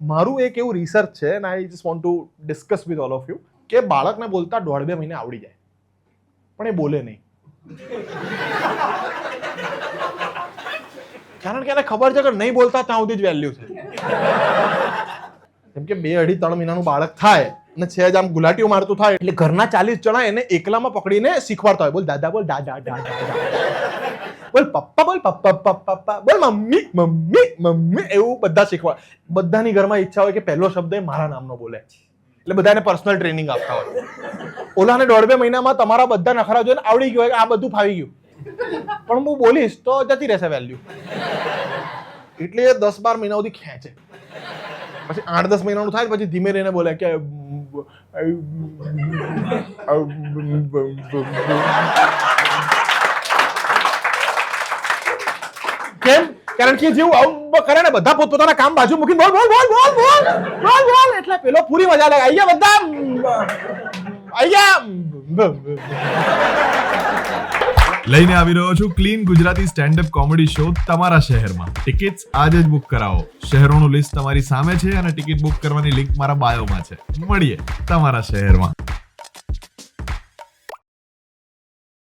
મારું એક એવું રિસર્ચ છે and I just want to discuss with all of you કે બાળકને બોલતા દોઢ બે મહિને આવડી જાય. પણ એ બોલે નહીં. કારણ કે એને ખબર છે કે નહીં બોલતા ત્યાં સુધી જ વેલ્યુ છે જેમ કે બે અઢી ત્રણ મહિનાનું બાળક થાય અને છે જ આમ ગુલાટીઓ મારતું થાય, એટલે ઘરના ચાલીસ જણા એને એકલામાં પકડીને શીખવાડતા હોય. બોલ, દાદા બોલ દાદા દાદા બોલ પપ્પા બોલ પપ્પા પપ્પા પપ્પા બોલ મમ્મી મમ્મી મમ્મી એવું બધા શીખવા બધાની ઘરમાં ઈચ્છા હોય કે પહેલો શબ્દ એ મારા નામનો બોલે એટલે બધાને પર્સનલ ટ્રેનિંગ આપતા હોય ઓલાને દોઢ બે મહિનામાં તમારા બધા નખરા જોઈને આવડી ગયો આ બધું ફાવી ગયું પણ હું બોલીશ તો જતી રહેશે વેલ્યુ એટલે એ દસ બાર મહિના સુધી ખેંચે પછી આઠ દસ મહિનાનું થાય પછી ધીમે રહીને બોલે કે કેમ? કારણ કે જેવું આવું કરે ને, બધા પોતપોતાના કામ બાજુ મૂકીને બોલ બોલ બોલ બોલ બોલ બોલ બોલ. એટલે પેલો પૂરી મજા લાગે અહીંયા બધા. અહીંયા લઈને આવી રહ્યો છું clean Gujarati stand up comedy show તમારા શહેરમાં. ટિકિટ્સ આજે જ બુક કરાવો. શહેરોનું લિસ્ટ તમારી સામે છે અને ટિકિટ બુક કરવાની લિંક મારા બાયોમાં છે. મળીએ તમારા શહેરમાં.